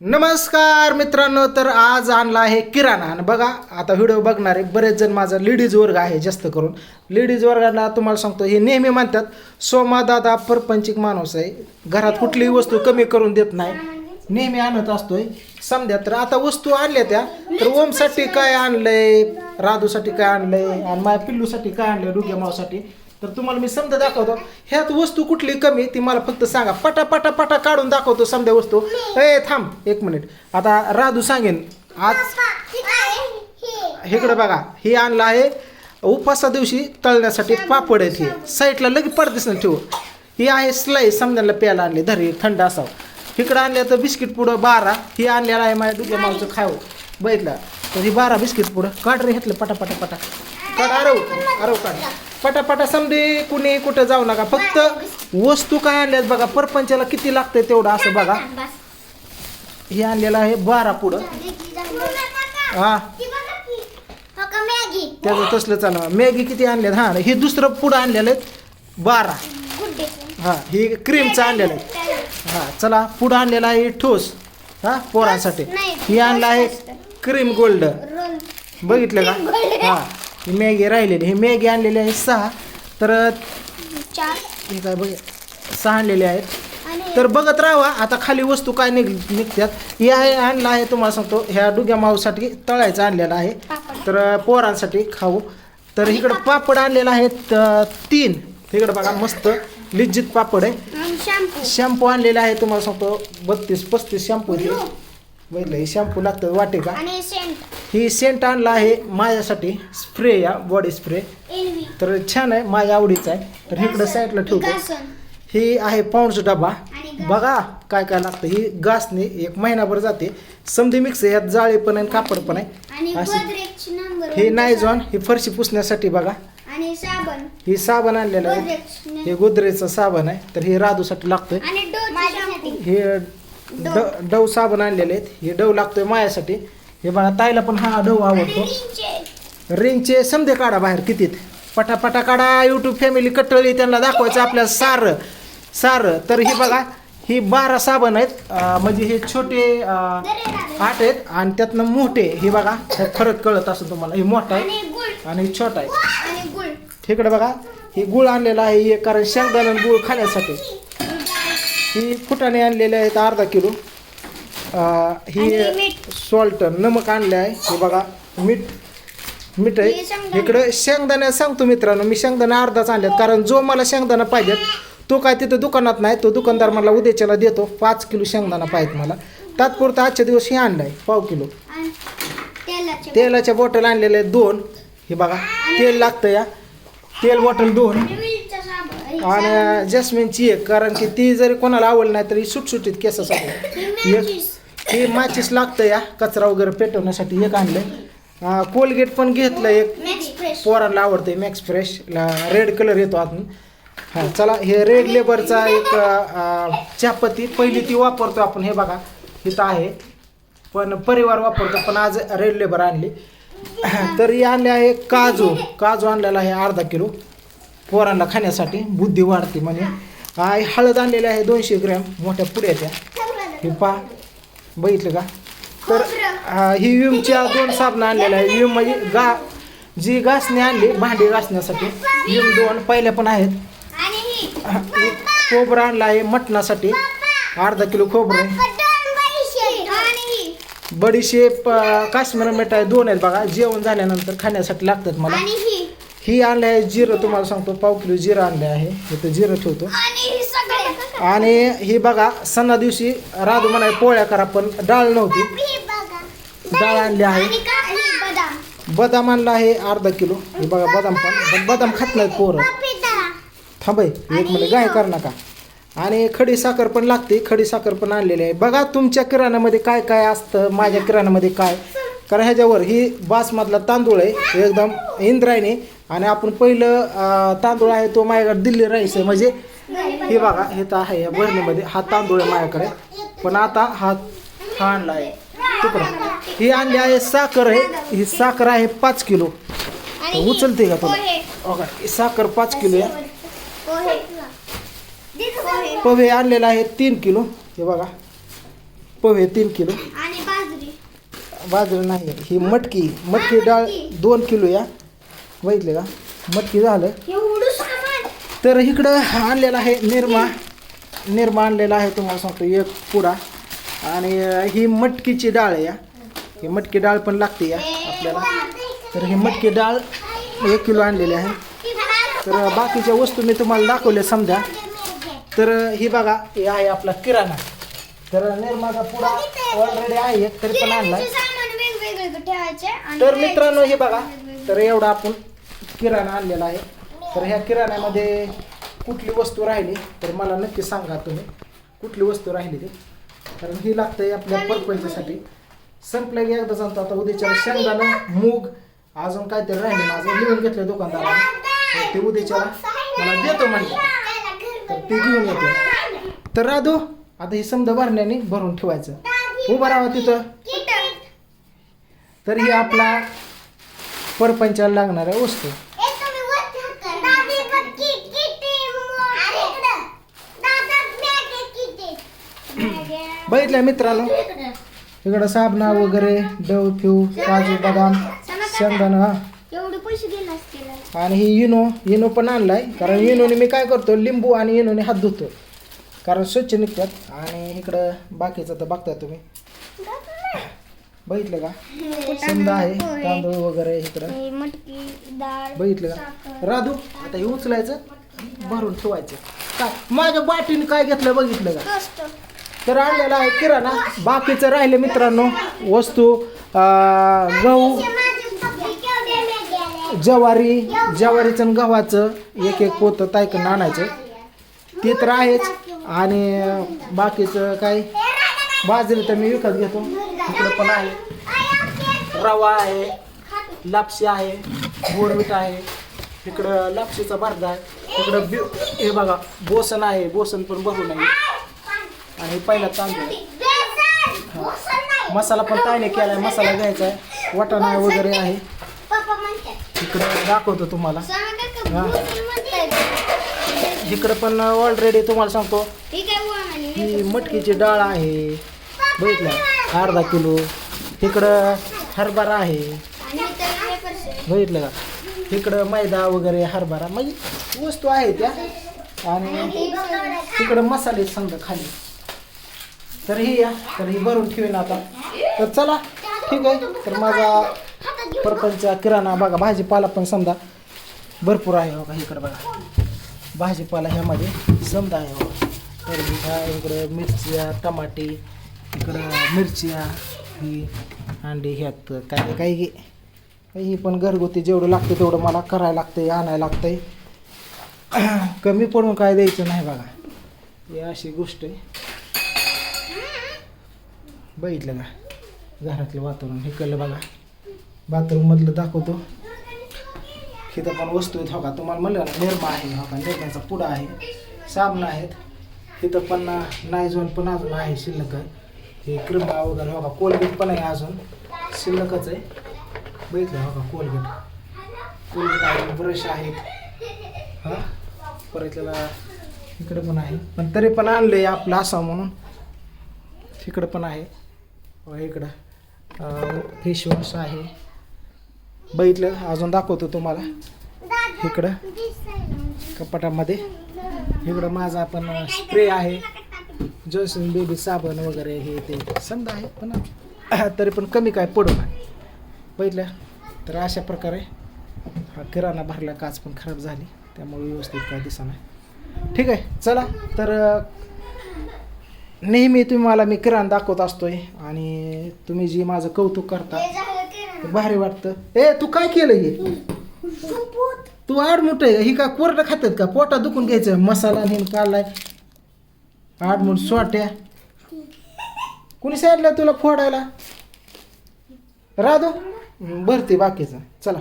नमस्कार मित्रांनो तर आज आणला आहे किराणा. आणि बघा आता व्हिडिओ बघणारे बरेच जण माझा लेडीज वर्ग आहे जास्त करून. लेडीज वर्गाला तुम्हाला सांगतो हे नेहमी म्हणतात सोमा दादा परपंचिक माणूस आहे. घरात कुठलीही वस्तू कमी करून देत नाही. नेहमी आणत असतोय. समजा तर आता वस्तू आणल्या त्या तर ओमसाठी काय आणलंय? राधूसाठी काय आणलंय? आणि माझ्या पिल्लूसाठी काय आणलंय? डुग्या मावसाठी तर तुम्हाला मी समजा दाखवतो ह्यात वस्तू कुठली कमी ती मला फक्त सांगा. पटा पटा पटा काढून दाखवतो समजा वस्तू. ए थांब एक मिनिट. आता राधू सांगेन. आज इकडे बघा हे आणलं आहे. उपासा दिवशी तळण्यासाठी पापड आहेत हे. साईडला लगेच पडतेच ना ठेवू. ही आहे स्लाईस समजायला प्यायला आणली धरी थंड असावं. इकडं आणल्या तर बिस्किट पुढं बारा. ही आणलेलं आहे माझ्या डुग्या मावचं खावं बघितलं? तर ही बारा बिस्किट पुढं काढ रे घेतलं पटा पटा पटा. काढ आरव. आरव काढ. पटापटा समजे कुणी कुठं जाऊ नका. फक्त वस्तू काय आणल्यात बघा परपंचाला किती लागतंय तेवढं असं बघा. हे आणलेलं आहे बारा पुढं. हा. त्याचं तसलं चालू मॅगी किती आणल्यात? हा हे दुसरं पुढं आणलेलं आहे बारा. हा हे क्रीमचं आणलेलं आहे हा चला पुढं आणलेलं आहे ठोस. हा पोरांसाठी. हे आणलं आहे क्रीम गोल्ड. बघितलं का? हा. ही मॅगी राहिलेली ही मॅगी आणलेली आहे सहा. तर चार. हे काय बघ सहा आणलेले आहेत. तर बघत राहा आता खाली वस्तू काय निघ निघतात हे आहे आणलं आहे तुम्हाला सांगतो ह्या डुग्या माऊसाठी तळायचं आणलेलं आहे. तर पोरांसाठी खाऊ. तर इकडं पापड. आणलेलं आहे तीन. इकडं बघा मस्त लिज्जित पापड आहे. शॅम्पू. शॅम्पू आणलेला आहे तुम्हाला सांगतो बत्तीस पस्तीस शॅम्पू. बघितलं हे शॅम्पू लागतं वाटे का? ही सेंट आणला आहे माझ्यासाठी. स्प्रे या बॉडी स्प्रे तर छान आहे माझ्या आवडीचा आहे. तर इकडं साईडला ठेवतो. ही आहे पाऊंडचा डबा. बघा काय काय लागतं. ही घासने एक महिनाभर जाते. समधी मिक्स आहे यात जाळी पण आहे कापड पण आहे. अशी. नंबर हे नायझॉन ही फरशी पुसण्यासाठी बघा. ही साबण आणलेलं आहे. हे गोदरेजचं साबण आहे. तर हे राधूसाठी लागतोय. हे डव साबण आणलेले आहेत. हे डव लागतोय मायासाठी हे बघा ताईला पण हा डव आवडतो. रिंचे रिंगचे समधे काढा बाहेर कितीत? पटापटा काढा युट्यूब फॅमिली कटळी त्यांना दाखवायचं आपल्या सार सार. तर ही बघा ही बारा साबण आहेत. म्हणजे हे छोटे आठ आहेत आणि त्यातनं मोठे. हे बघा फरक कळत असं तुम्हाला हे मोठा आहे आणि हे छोटा आहे. इकडे बघा हे गुळ आणलेला आहे हे कारण शेंगदाणा गुळ खाण्यासाठी. ही फुटाणे आणलेले आहेत अर्धा किलो. ही. सॉल्ट नमक आणले आहे हे बघा मीठ मीठ आहे. इकडे शेंगदाणे सांगतो मित्रांनो मी शेंगदाणे अर्धाच आणलेत. कारण जो मला शेंगदाणा पाहिजे तो काय तिथं दुकानात नाही तो दुकानदार मला उद्याच्याला देतो. पाच किलो शेंगदाणा पाहिजे मला. तात्पुरता आजच्या दिवस हे आणलाय पाव किलो. तेलाच्या बॉटल. आणलेले आहेत दोन. हे बघा तेल लागतं या. तेल बॉटल दोन. आणि जस्मिनची एक कारण की ती जरी कोणाला आवडली नाही तरी सुटसुटीत केसासाठी. एक ही माचीस लागतं या. कचरा वगैरे पेटवण्यासाठी एक आणलंय. कोलगेट पण घेतलं एक. पोरांना आवडते मॅक्स फ्रेश रेड कलर येतो आतून हां चला हे रेड लेबरचा एक चहापत्ती. पहिली ती वापरतो आपण हे बघा. इथं आहे. पण परिवार वापरतो पण आज रेड लेबर आणली. तर ही आणले आहे काजू. काजू आणलेला आहे अर्धा किलो. पोरांना खाण्यासाठी बुद्धी वाढते म्हणे. हळद आणलेली आहे दोनशे ग्रॅम. मोठ्या पुड्याच्या हे पा बघितलं का? तर हा, ही विमच्या दोन साबणं आणलेल्या आहे विम म्हणजे गा जी घासणी आणली भांडी घासण्यासाठी विम दोन पहिल्या पण आहेत. खोबरं आणलं आहे मटणासाठी. अर्धा किलो खोबरं आहे. बडीशेप काश्मीर मिठाई दोन आहेत बघा. जेवण झाल्यानंतर खाण्यासाठी लागतात मला. ही. ही आणलं आहे जिरं तुम्हाला सांगतो पाव किलो जिरं आणलं आहे. इथं जिरं ठेवतो. आणि ही बघा सणा दिवशी राधू म्हणाय पोळ्या करा पण डाळ नव्हती. ही बघा. डाळ आणली आहे. बदाम. बदाम आणला आहे अर्धा किलो. हे बघा बदाम पण पण बदाम खात नाहीत पोरं. थांबय एक मिनिट गाय कर नका. आणि खडी साखर पण लागते खडी साखर पण आणलेली आहे. बघा तुमच्या किराणामध्ये काय काय असतं माझ्या किराणामध्ये काय? कारण ह्याच्यावर ही बासमधला तांदूळ आहे एकदम इंद्रायणी. आणि आपण पहिलं तांदूळ आहे तो माझ्याकडे दिल्ली राईस आहे. म्हणजे हे बघा हे तर आहे या बरणीमध्ये हा तांदूळ आहे माझ्याकडे. पण आता हा हा आणला आहे. तुकडा ही आणली आहे साखर आहे. ही साखर आहे पाच किलो. उचलते का तुला ओके साखर पाच किलो आहे. पवे आणलेला आहे तीन किलो. हे बघा. पोहे तीन किलो. बाजरी. नाही ही मटकी. मटकी डाळ दोन किलो या. बघितले का? मटकी झालं. तर इकडं आणलेलं आहे निरमा. निरमा आणलेला आहे तुम्हाला सांगतो एक पुडा. आणि ही मटकीची डाळ आहे या. ही मटकी डाळ पण लागते या आपल्याला. तर ही मटकी डाळ एक किलो आणलेली आहे. तर बाकीच्या वस्तू मी तुम्हाला दाखवल्या समजा. तर ही बघा हे आहे आपला किराणा. तर निर्माचा पुडा ऑलरेडी आहे तरी पण आणलाय. सामान वेगवेगळे ठेवायचे आणि तर मित्रांनो हे बघा. तर एवढा आपण किराणा आणलेला आहे. तर ह्या किराण्यामध्ये कुठली वस्तू राहिली तर मला नक्की सांगा तुम्ही कुठली वस्तू राहिली ती? कारण ही लागते आपल्या परपंचासाठी संपलं की एकदा सांगतो आता उद्याच्या शेंगदाणा मूग अजून काहीतरी राहिले माझं लिहून घेतलं दुकानदाराने. तर ते उद्याच्या मला देतो म्हणले तर ते घेऊन येतो. तर राधू आता ही समजा भरण्याने भरून ठेवायचं. उभं राहा तिथं. तर ही आपला परपंचाला लागणाऱ्या वस्तू. बघितलं मित्रांनो इकडं साबणा वगैरे डव फ्यू काजू बदाम शेंगदाणा हा. आणि ही इनो इनो पण आणलाय. कारण इनोने मी काय करतो लिंबू आणि इनोने हात धुतो. कारण स्वच्छ निघतात. आणि इकडं बाकीचं तर बघता तुम्ही. बघितलं का? समजा आहे तांदूळ वगैरे इकडं. बघितलं का? राधू आता हे उचलायचं भरून ठेवायचं. काय माझ्या बाटीने काय घेतलं बघितलं का? तर आणलेला आहे किराणा. बाकीचं राहिले मित्रांनो वस्तू गहू ज्वारी ज्वारीचं आणि गव्हाचं एक एक पोतं तायकडून आणायचं. ते तर आहेच. आणि बाकीचं काय? बाजरी तर मी विकत घेतो. इकडं पण आहे. रवा आहे लापशी आहे बोरमीठ आहे. इकडं लापशीचा भरदा आहे. इकडं बि हे बघा बोसन आहे. बोसन पण भरून आहे. आणि पहिला तांदूळ. आहे. मसाला पण ताईने केलाय मसाला घ्यायचा आहे वाटाणा वगैरे आहे. इकडं दाखवतो तुम्हाला. हा. इकडं पण ऑलरेडी तुम्हाला सांगतो. आहे. ही मटकीची डाळ आहे. बघितलं? अर्धा किलो. इकडं हरभरा आहे. आहे. बघितलं का? इकडं मैदा वगैरे हरभरा म्हणजे वस्तू आहे त्या. आणि तिकडं मसाले समजा खाली. तर ही या तर ही भरून ठेवेन आता. तर चला ठीक आहे. तर माझा परपंच किराणा बघा भाजीपाला पण समजा भरपूर आहे बघा इकडं बघा. भाजीपाला ह्यामध्ये समजा आहे बघा. तर ह्या इकडं मिरच्या टमाटे इकडं मिरच्या ही अंडी ह्यात काय काही घे ही पण घरगुती जेवढं लागतं तेवढं मला करायला लागतंय आणायला लागतंय. कमी पडून काय द्यायचं नाही बघा. ही अशी गोष्ट आहे. बघितलं का? घरातलं वातावरण हे कळलं बघा. बाथरूममधलं दाखवतो. इथं पण वस्तू आहेत हो का? तुम्हाला म्हणलं ना निर्मा आहे हो का? निर्माचा पुडा आहे साबण आहेत. इथं पण नायझोन पण अजून आहे शिल्लक. हे क्रिमा वगैरे हो का? कोलगेट पण आहे अजून. शिल्लकच आहे. बघितलं हो का? कोलगेट कोलगेट आहे ब्रश आहेत. हां? परत त्याला इकडे पण आहे. पण तरी पण आणलं आहे आपलं असा म्हणून. इकडं पण आहे. हो, इकडं. फेसवॉश आहे. बघितलं अजून दाखवतो तुम्हाला. इकडं कपाटामध्ये. इकडं माझा पण स्प्रे आहे. जॉन्सन बेबी साबण वगैरे हे ते समजा आहे पण तरी पण कमी काय पडू नाही बघितलं तर अशा प्रकारे हा किराणा भरला काच पण खराब झाली. त्यामुळे व्यवस्थित काय दिसा नाही. ठीक आहे चला तर नेहमी तुम्ही मला मी किराणा दाखवत असतोय आणि तुम्ही जी माझं कौतुक करता. ते भारी वाटतं. ए तू काय केलं हे? तू आडमुठ आहे ही का कोरडं खातात का? पोटात दुखून घ्यायचं. मसाला नेहमी काढलाय. आडमुठ सोट्या. कुणी सांगितलं तुला फोडायला? राधू? भरते बाकीचं. चला.